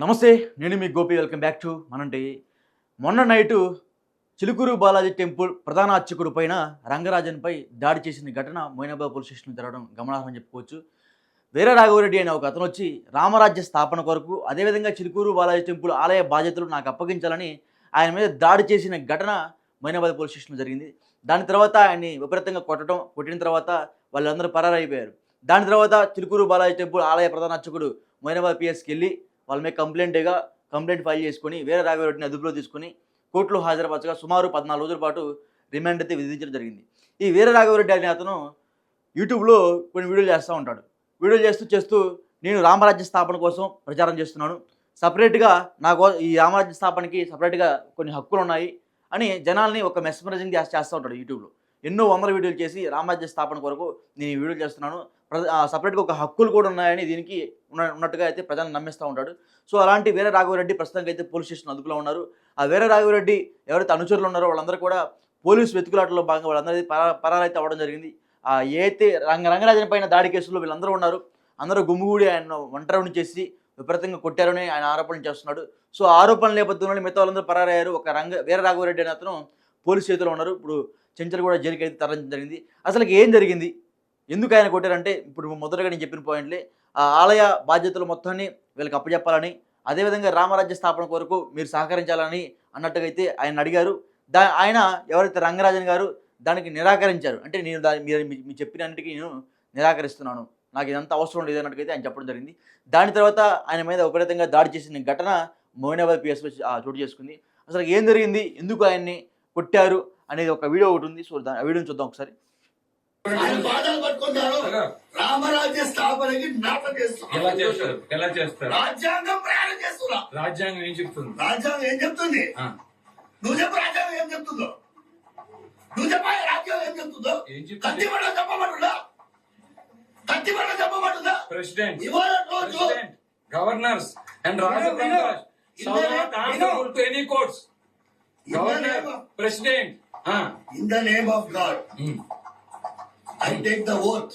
నమస్తే నేను మీ గోపి. వెల్కమ్ బ్యాక్ టు మనంటి. మొన్న నైటు చిలుకూరు బాలాజీ టెంపుల్ ప్రధాన అర్చకుడు పైన రంగరాజన్పై దాడి చేసిన ఘటన మోయినాబాద్ పోలీస్ స్టేషన్ జరగడం గమనార్హం చెప్పుకోవచ్చు. వీర రాఘవరెడ్డి అనే ఒక అతను వచ్చి రామరాజ్య స్థాపన కొరకు అదేవిధంగా చిలుకూరు బాలాజీ టెంపుల్ ఆలయ బాధ్యతలు నాకు అప్పగించాలని ఆయన మీద దాడి చేసిన ఘటన మోయినాబాద్ పోలీస్ స్టేషన్లో జరిగింది. దాని తర్వాత ఆయన్ని విపరీతంగా కొట్టడం కొట్టిన తర్వాత వాళ్ళందరూ పరారైపోయారు. దాని తర్వాత చిలుకూరు బాలాజీ టెంపుల్ ఆలయ ప్రధాన అర్చకుడు మోయినాబాద్ పిఎస్కి వెళ్ళి వాళ్ళ మీద కంప్లైంట్గా కంప్లైంట్ ఫైల్ చేసుకొని వేరే రాఘవరెడ్డిని అదుపులో తీసుకొని కోర్టులో హాజరుపరచగా సుమారు పద్నాలుగు రోజుల పాటు రిమాండ్ అయితే విధించడం జరిగింది. ఈ వీర రాఘవరెడ్డి అనే అతను యూట్యూబ్లో కొన్ని వీడియోలు చేస్తూ ఉంటాడు. వీడియోలు చేస్తూ చేస్తూ నేను రామరాజ్య స్థాపన కోసం ప్రచారం చేస్తున్నాను. సపరేట్గా నాకు ఈ రామరాజ్య స్థాపనకి సపరేట్గా కొన్ని హక్కులు ఉన్నాయి అని జనాల్ని ఒక మెస్మరైజింగ్ చేస్తూ చేస్తూ ఉంటాడు యూట్యూబ్లో. ఎన్నో వందల వీడియోలు చేసి రామరాజ్య స్థాపన కొరకు నేను ఈ వీడియోలు చేస్తున్నాను. సపరేట్గా ఒక హక్కులు కూడా ఉన్నాయని దీనికి ఉన్న ఉన్నట్టుగా అయితే ప్రజలను నమ్మిస్తూ ఉంటాడు. సో అలాంటి వీర రాఘవరెడ్డి ప్రస్తుతానికి అయితే పోలీస్ స్టేషన్ అదుపులో ఉన్నారు. ఆ వీర రాఘవరెడ్డి ఎవరైతే అనుచరులు ఉన్నారో వాళ్ళందరూ కూడా పోలీసు వెతుకులాటలో భాగంగా వాళ్ళందరూ పరా పరారైతే అవ్వడం జరిగింది. ఆ ఏదైతే రంగ రంగరాజన్ పైన దాడి కేసులో వీళ్ళందరూ ఉన్నారు. అందరూ గుమ్మిగూడి ఆయన ఒంటరిని చేసి విపరీతంగా కొట్టారని ఆయన ఆరోపణలు చేస్తున్నాడు. సో ఆరోపణల నేపథ్యంలో మిగతా వాళ్ళందరూ పరారయ్యారు. ఒక రంగ వీర రాఘవరెడ్డి అనే అతను పోలీస్ చేతిలో ఉన్నారు. ఇప్పుడు చెంచల్ కూడా జైలుకి అయితే తరలించడం జరిగింది. అసలు ఏం జరిగింది? ఎందుకు ఆయన కొట్టారంటే ఇప్పుడు మొదటగా నేను చెప్పిన పాయింట్లే ఆ ఆలయ బాధ్యతలు మొత్తాన్ని వీళ్ళకి అప్పచెప్పాలని అదేవిధంగా రామరాజ్య స్థాపన కొరకు మీరు సహకరించాలని అన్నట్టుగా అయితే ఆయన అడిగారు. దా ఆయన ఎవరైతే రంగరాజన్ గారు దానికి నిరాకరించారు అంటే నేను దాని మీరు మీ- మీరు చెప్పినన్నిటికీ నేను నిరాకరిస్తున్నాను నాకు ఇదంతా అవసరం లేదు అన్నట్టుగా ఆయన చెప్పడం జరిగింది. దాని తర్వాత ఆయన మీద విపరీతంగా దాడి చేసిన ఘటన మోయినాబాద్ పిఎస్లో చోటు చేసుకుంది. అసలు ఏం జరిగింది? ఎందుకు ఆయన్ని కొట్టారు? అనేది ఒక వీడియో ఒకటి ఉంది. సో దాని ఆ వీడియోని చూద్దాం ఒకసారి. ఆయన బాధలు పట్టుకున్నారు. రామరాజ్య స్థాపనకి ఎలా చేస్తున్నారు. చేస్తారు? ఎలా చేస్తారు? రాజ్యాంగం ప్రయాణం చేస్తున్నా. రాజ్యాంగం ఏం చెప్తుంది? రాజ్యాంగం ఏం చెప్తుంది? నువ్వు చెప్పు రాజ్యాంగం ఏం చెప్తుందో. నువ్వు చెప్పాలి రాజ్యాంగం ఏం చెప్తుందో. ఏం చెప్తుంది? కత్తిమడ చెప్పమంటుందా? కత్తిమడ చెప్పమంటుందా? ప్రెసిడెంట్ ఇవాళ రోజు governors and to any courts governor president in the name of God I take the oath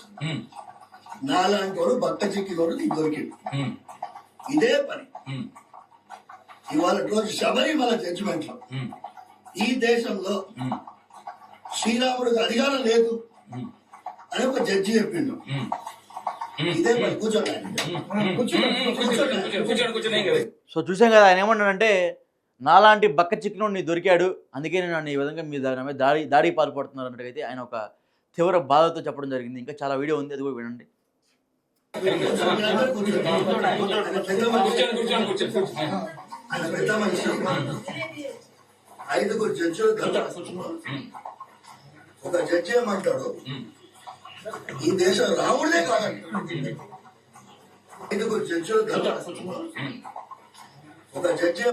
నాలాంటి వాడు బక్క చిక్కినోడు నీకు దొరికింది ఇదే పని. ఇవాళ రోజు శబరిమల జడ్జిమెంట్లో. ఈ దేశంలో శ్రీరాముడికి అధికారం లేదు అని ఒక జడ్జి చెప్పిండు. ఇదే పని కూర్చోండి సో చూసాం కదా ఆయన ఏమన్నాడంటే నాలాంటి బక్క చిక్కును నీ దొరికాడు. అందుకే నేను ఈ విధంగా మీ దాని మీద దాడి దాడి పాల్పడుతున్నారు అన్నట్టుగా అయితే ఆయన ఒక తీవ్ర బాధతో చెప్పడం జరిగింది ఇంకా చాలా వీడియో ఉంది అది కూడా వినండి ఐదుగురు జడ్జిలు ఒక జడ్జి ఏమంటాడు ఈ దేశం రాముడే కాదంటాడు ఐదుగురు జడ్జిలు ఒక జడ్జి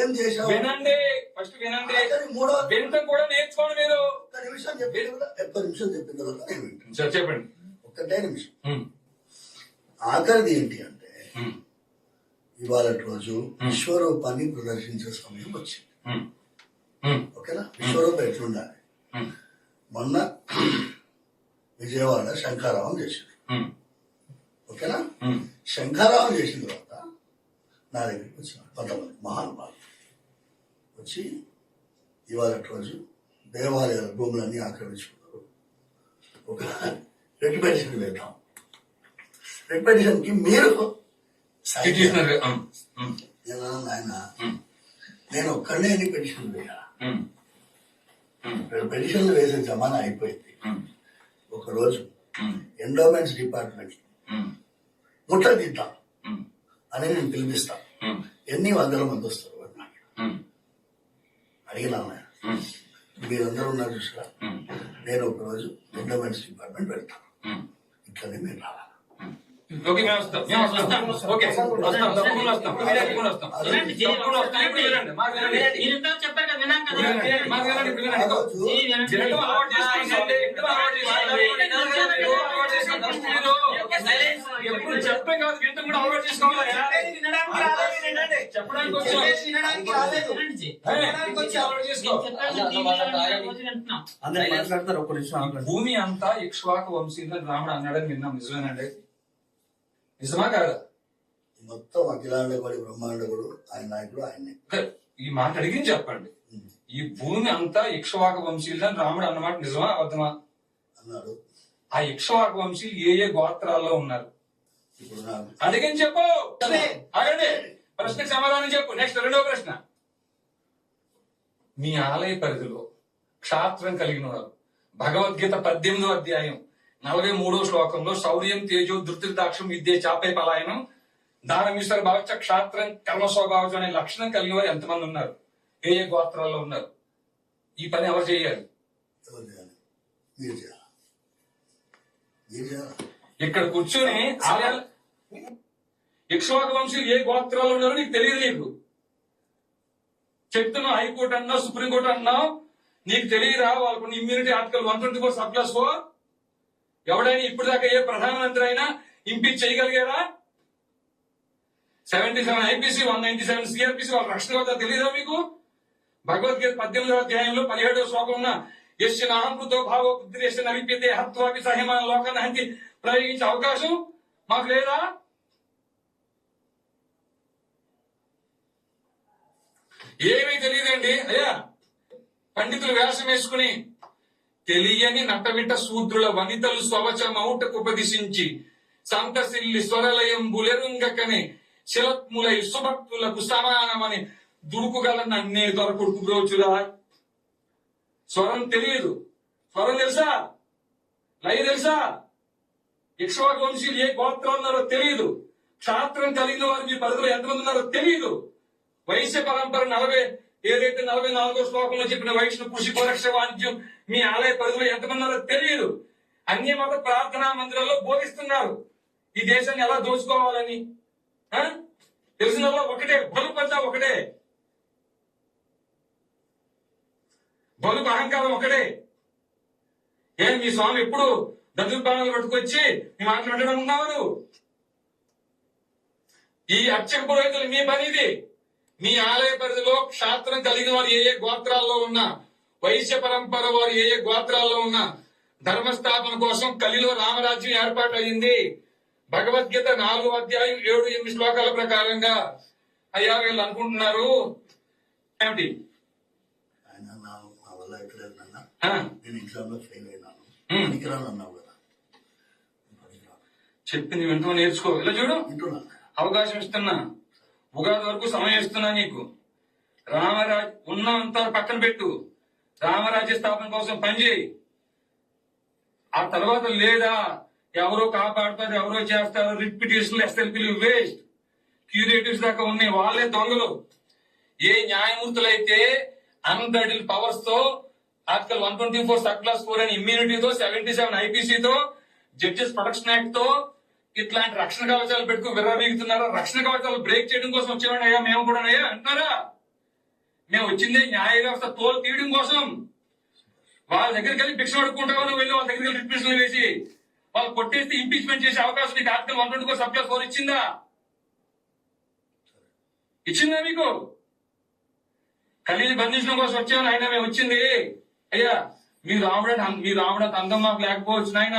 ఏం చేశావు? వినండి. ఫస్ట్ వినండి. మూడో వినటం కూడా నేర్చుకోండి మీరు. ఒక్క నిమిషం ఒక్క నిమిషం చెప్పండి ఒక్కటే నిమిషం. ఆఖరిది ఏంటి అంటే ఇవాళ రోజు విశ్వరూపాన్ని ప్రదర్శించే సమయం వచ్చింది. ఓకేనా? విశ్వరూపం ఎట్లుండాలి? మొన్న విజయవాడ శంఖారావం చేసింది. ఓకేనా? శంఖారావం చేసిన తర్వాత నా దగ్గరికి వచ్చినారు కొంతమంది మహానుభావులు. వచ్చి ఇవాళ రోజు దేవాలయాల భూములన్నీ ఆక్రమించుకున్నారు. ఒక రెడ్ పెటిషన్ వేద్దాం. రెడ్ మీరు ఉమ్, నేను ఒక్కడనే ఎన్ని పెటిషన్లు రెండు పెటిషన్లు వేసే జమానా అయిపోయింది. ఒకరోజు ఎండోమెంట్స్ డిపార్ట్మెంట్ ముట్టదిద్దాం. అని నేను పిలిపిస్తాను ఎన్ని వందల మంది వస్తారు ఉమ్, అడిగినా ఉమ్, మీరందరూ ఉన్నారు చూసారా నేను ఒకరోజు ఎండోమెంట్స్ డిపార్ట్మెంట్ పెడతాను. ఇట్లనే మీరు రావాలి. ఓకే మేము వస్తాం. మేము వస్తాం. ఓకే వస్తాం. తప్పకుండా వస్తాం. తప్పకుండా వస్తాం. తప్పకుండా వస్తాం. ఇప్పుడు వినండి మాకు వినండి. మీరింతా చెప్పారు కదా మాకు అలవాటు చేసుకోండి అలవాటు చేసుకోండి ఎప్పుడు చెప్పే కూడా అలవాటు చేసుకోవాలయ్యా మాట్లాడతారు నిమిషం. భూమి అంతా ఇక్ష్వాక వంశీయులని రాముడు అన్నాడని విన్నాం నిజమేనండి? నిజమా కాదా? మొత్తం అఖిలాండపడి బ్రహ్మాండకుడు ఆయన నాయకుడు ఆయనే ఈ మాట అడిగి చెప్పండి. ఈ భూమి అంతా ఇక్ష్వాక వంశీయులని రాముడు అన్నమాట నిజమా అబద్ధమా? అన్నాడు. ఆ ఇక్ష్వాక వంశీయులు ఏ ఏ గోత్రాల్లో ఉన్నారు? అడిగని చెప్పు. అడగండి ప్రశ్నకు సమాధానం చెప్పు. నెక్స్ట్ రెండో ప్రశ్న. మీ ఆలయ పరిధిలో క్షాత్రం కలిగిన వారు. భగవద్గీత పద్దెనిమిదో అధ్యాయం నలభై మూడో శ్లోకంలో శౌర్యం తేజో ధృతిర్దాక్షం విద్య చాపై పలాయనం దానమీశ్వర భావచ క్షాత్రం కర్మ స్వభావం అనే లక్షణం కలిగిన వారు ఎంతమంది ఉన్నారు? ఏ ఏ గోత్రాల్లో ఉన్నారు? ఈ పని ఎవరు చేయాలి? ఇక్కడ కూర్చొని ఆలయాలు ఇక్ష్వాక వంశీయులు ఏ గోత్రాలు ఉన్నారో నీకు తెలియదు నీకు. చెప్తున్నావు హైకోర్టు అన్నా సుప్రీంకోర్టు అన్నావు నీకు తెలియరా వాళ్ళకున్న immunity article one twenty four sub four ఎవడైనా ఇప్పటిదాకా ఏ ప్రధానమంత్రి అయినా impeach చేయగలిగారా seventy seven IPC one ninety seven CrPC వాళ్ళ రక్షణ వద్ద తెలియదా మీకు? భగవద్గీత పద్దెనిమిదవ అధ్యాయంలో పదిహేడవ శ్లోకం ఉన్న ఎస్ నాహంకృతో భావ బుద్ధి యశ్య నవిప్యతే హత్వాపి సహ్యమాన లోకాన్ని హంతి ప్రయోగించే అవకాశం మాకు లేదా? ఏమీ తెలియదండి. అయ్యా పండితులు వేషం వేసుకుని తెలియని నటవిట శూద్రుల వనితలు స్వవచ మౌటకు సంతసిల్లి స్వరలయం బులెరుంగకని శిలత్ములై సుభక్తులకు సమానమని దుడుకుగల నన్నే దొరకుడుకు బ్రోచురా. స్వరం తెలియదు. స్వరం తెలుసా? లయ తెలుసా? ఇక్ష్వాకు వంశీలు ఏ గోత్రం ఉన్నారో తెలియదు. క్షాత్రం కలిగిన వారు మీ పరిధిలో ఎంతమంది ఉన్నారో తెలియదు. వైశ్య పరంపర నలభై ఏదైతే నలభై నాలుగో శ్లోకంలో చెప్పిన వైష్ణవ కృషి గోరక్ష వాణిజ్యం మీ ఆలయ పరిధిలో ఎంతమంది ఉన్నారో తెలియదు. అన్ని మత ప్రార్థనా మందిరాల్లో బోధిస్తున్నారు. ఈ దేశాన్ని ఎలా దోచుకోవాలని? తెలిసిన వాళ్ళు ఒకటే బలు అంతా ఒకటే. బలుపు అహంకారం ఒకటే. ఏం మీ స్వామి ఎప్పుడు దదుర్పానాలు పట్టుకొచ్చి మీ మాట్లాడడం ఉన్నారు ఈ అర్చక పురోహితులు మీ పని ఇది మీ ఆలయ పరిధిలో క్షాత్రం కలిగిన వారు ఏ ఏ గోత్రాల్లో ఉన్నా వైశ్య పరంపర వారు ఏ ఏ గోత్రాల్లో ఉన్నా ధర్మస్థాపన కోసం కలిలో రామరాజ్యం ఏర్పాటు అయింది భగవద్గీత నాలుగో అధ్యాయం ఏడు ఎనిమిది శ్లోకాల ప్రకారంగా అయ్యా వీళ్ళు అనుకుంటున్నారు. ఏమిటి? చెప్పింది వింటూ నేర్చుకో. ఇలా చూడు. అవకాశం ఇస్తున్నా. ఉగాది వరకు సమయం ఇస్తున్నా నీకు. రామరాజ్ ఉన్నంత పక్కన పెట్టు. రామరాజ్య స్థాపన కోసం పనిచేయి ఆ తర్వాత లేదా ఎవరో కాపాడుతారు ఎవరో చేస్తారు రిపిటేషన్ ఎస్ఎల్పీలు వేస్ట్. క్యూరేటివ్స్ దాకా ఉన్నాయి వాళ్ళే దొంగలు. ఏ న్యాయమూర్తులైతే unbridled పవర్స్తో article one twenty four sub clause four అని ఇమ్యూనిటీతో సెవెంటీ సెవెన్ ఐపీసీతో జడ్జెస్ ప్రొటెక్షన్ యాక్ట్తో ఇట్లాంటి రక్షణ కవచాలు పెట్టుకుని విర్రవీగుతున్నారా రక్షణ కవచాలు బ్రేక్ చేయడం కోసం వచ్చేవాడు అయ్యా మేము కూడా అయ్యా అంటున్నారా? మేము వచ్చిందే న్యాయ వ్యవస్థ తోలు తీయడం కోసం. వాళ్ళ దగ్గరికి వెళ్ళి భిక్ష అడుక్కుంటామని వెళ్ళి వాళ్ళ దగ్గరికి వెళ్ళి వేసి? వాళ్ళు కొట్టేస్తే ఇంపీచ్మెంట్ చేసే అవకాశం నీకు article one twenty four sub clause four ఇచ్చిందా? ఇచ్చిందా మీకు? కలిని బంధించడం కోసం వచ్చాను ఆయన మేము వచ్చింది. అయ్యా మీరు రావడం మీరు రావడం అందం మాకు లేకపోవచ్చు నాయన.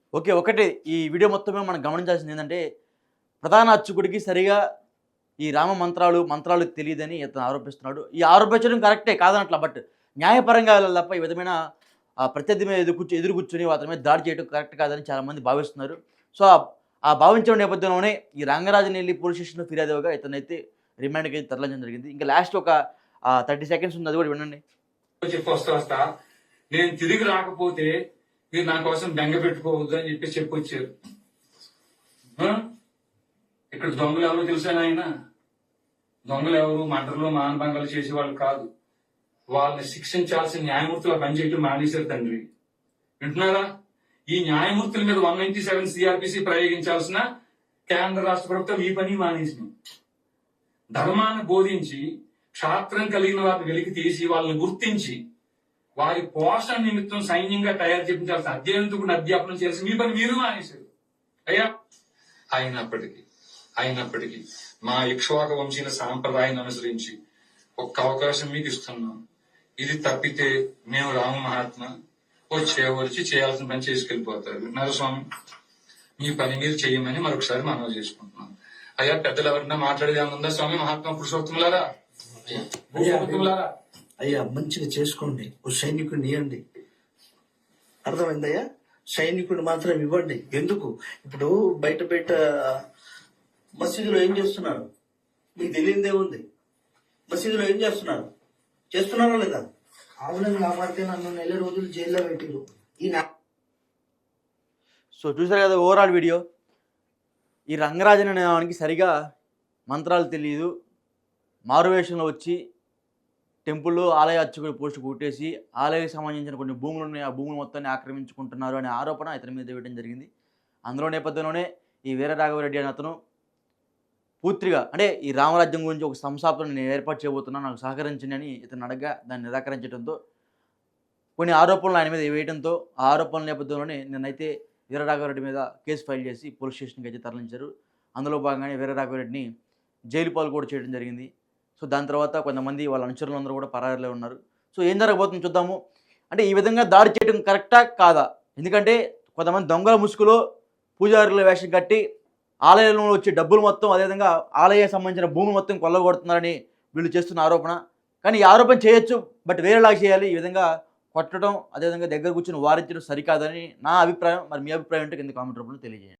ఓకే ఒకటే ఈ వీడియో మొత్తమే మనం గమనించాల్సింది ఏంటంటే ప్రధాన అర్చకుడికి సరిగా ఈ రామ మంత్రాలు మంత్రాలు తెలియదని ఇతను ఆరోపిస్తున్నాడు. ఈ ఆరోపించడం కరెక్టే కాదనట్ల బట్ న్యాయపరంగా తప్ప ఈ విధమైన ఆ, ప్రత్యర్థి మీద ఎదురు కూర్చొని ఎదురు కూర్చొని అతని మీద దాడి చేయడం కరెక్ట్ కాదని చాలామంది భావిస్తున్నారు. సో ఆ- భావించడం నేపథ్యంలోనే ఈ రంగరాజుని వెళ్ళి పోలీస్ స్టేషన్లో ఫిర్యాదు ఇవ్వగా ఇతనైతే రిమాండ్కి అయితే తరలించడం జరిగింది. ఇంకా లాస్ట్ ఒక థర్టీ సెకండ్స్ ఉంది అది కూడా వినండి. నేను తిరిగి రాకపోతే మీరు నా కోసం బెంగ పెట్టుకోవద్దు అని చెప్పి చెప్పొచ్చారు. ఇక్కడ దొంగలు ఎవరు తెలుసా ఆయన దొంగలు ఎవరు? మర్డర్లు మానభంగాలు చేసేవాళ్ళు కాదు. వాళ్ళని శిక్షించాల్సిన న్యాయమూర్తులు ఆ పని మానేశారు తండ్రి. వింటున్నారా? ఈ న్యాయమూర్తుల మీద వన్ నైన్టీ సెవెన్ సిఆర్పిసి ప్రయోగించాల్సిన కేంద్ర రాష్ట్ర ప్రభుత్వం ఈ పని మానేసింది. ధర్మాన్ని బోధించి క్షాత్రం కలిగిన వారిని వెలికి తీసి వాళ్ళని గుర్తించి వారి పోషణ నిమిత్తం సైన్యంగా తయారు చేయించాల్సిన అధ్యయనం అధ్యాపనం చేసి మీ పని మీరు మానేశారు. అయ్యా అయినప్పటికీ అయినప్పటికీ మా ఇక్ష్వాక వంశీన సాంప్రదాయాన్ని అనుసరించి ఒక్క అవకాశం మీకు ఇస్తున్నాం ఇది తప్పితే మేము రామ మహాత్మ వచ్చే వచ్చి చేయాల్సిన పని చేసుకెళ్ళిపోతారు. విన్నారు స్వామి మీ పని మీరు చేయమని మరొకసారి మనవి చేసుకుంటున్నాం అయ్యా పెద్దలు ఎవరన్నా మాట్లాడేది ఏమన్నా స్వామి మహాత్మా పురుషోత్తములారా? పురుషోత్తములారా అయ్యా మంచిగా చేసుకోండి. ఓ సైనికుడిని ఇవ్వండి అర్థమైందయ్యా? సైనికుడు మాత్రం ఇవ్వండి. ఎందుకు? ఇప్పుడు బయట బయట మసీదులో ఏం చేస్తున్నారు? మీకు తెలియదే ఉంది. మసీదులో ఏం చేస్తున్నారు? చేస్తున్నారా లేదా? ఆవులను కాపాడితే నన్ను నెల రోజులు జైల్లో పెట్టిరు. ఈ సో చూసారు కదా ఓవరాల్ వీడియో? ఈ రంగరాజన్ అనే వానికి సరిగా మంత్రాలు తెలియదు మారువేషంలో వచ్చి టెంపుల్లో ఆలయ అర్చకుడు పోస్ట్ కొట్టేసి ఆలయానికి సంబంధించిన కొన్ని భూములు ఉన్నాయి. ఆ భూములు మొత్తాన్ని ఆక్రమించుకుంటున్నారు అనే ఆరోపణ ఇతని మీద వేయడం జరిగింది. అందులో నేపథ్యంలోనే ఈ వీర రాఘవరెడ్డి అనే అతను పూర్తిగా అంటే ఈ రామరాజ్యం గురించి ఒక సంస్థాపన నేను ఏర్పాటు చేయబోతున్నాను. నాకు సహకరించండి అని ఇతను అడగగా దాన్ని నిరాకరించడంతో కొన్ని ఆరోపణలు ఆయన మీద వేయడంతో ఆ ఆరోపణల నేపథ్యంలోనే నిన్నైతే వీరరాఘవరెడ్డి మీద కేసు ఫైల్ చేసి పోలీస్ స్టేషన్కి అయితే తరలించారు. అందులో భాగంగానే వీరరాఘవరెడ్డిని జైలు పాలు కూడా చేయడం జరిగింది. సో దాని తర్వాత కొంతమంది వాళ్ళ అనుచరులందరూ కూడా పరారిలో ఉన్నారు. సో ఏం జరగబోతుందో చూద్దాము. అంటే ఈ విధంగా దాడి చేయడం కరెక్టా? కాదా? ఎందుకంటే కొంతమంది దొంగల ముసుగులో పూజారుల వేషం కట్టి ఆలయంలో వచ్చే డబ్బులు మొత్తం అదేవిధంగా ఆలయ సంబంధించిన భూమి మొత్తం కొల్లగొడుతున్నారని వీళ్ళు చేస్తున్న ఆరోపణ. కానీ ఈ ఆరోపణ చేయొచ్చు బట్ వేరేలా చేయాలి. ఈ విధంగా కొట్టడం అదేవిధంగా దగ్గర కూర్చొని వారించడం సరికాదని నా అభిప్రాయం. మరి మీ అభిప్రాయం అంటే కింద కామెంట్ రూపంలో తెలియజేయండి.